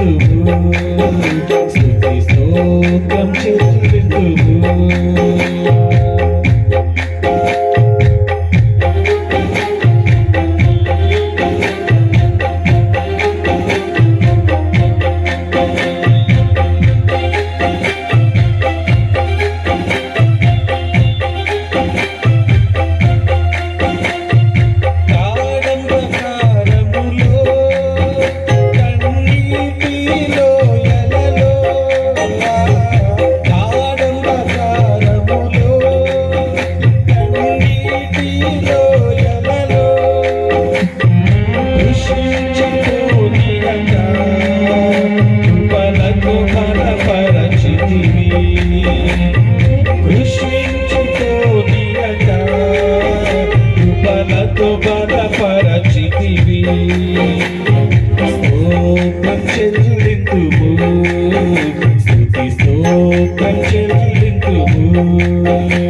స్తుతుము స్తుతి స్తోత్రం చెల్లితుము Música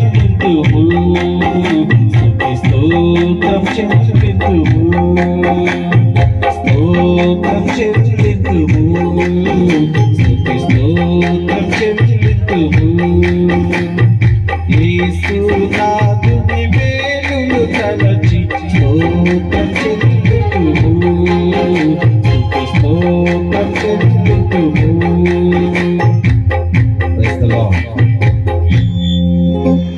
స్తోత్రం చెల్లింతుము స్తుతి స్తోత్రం చెల్లింతుము స్తోత్రం చెల్లింతుము స్తుతి స్తోత్రం చెల్లింతుము యేసు నాదుని వేలులు తలచి స్తోత్రం చెల్లింతుము స్తుతి స్తోత్రం చెల్లింతుము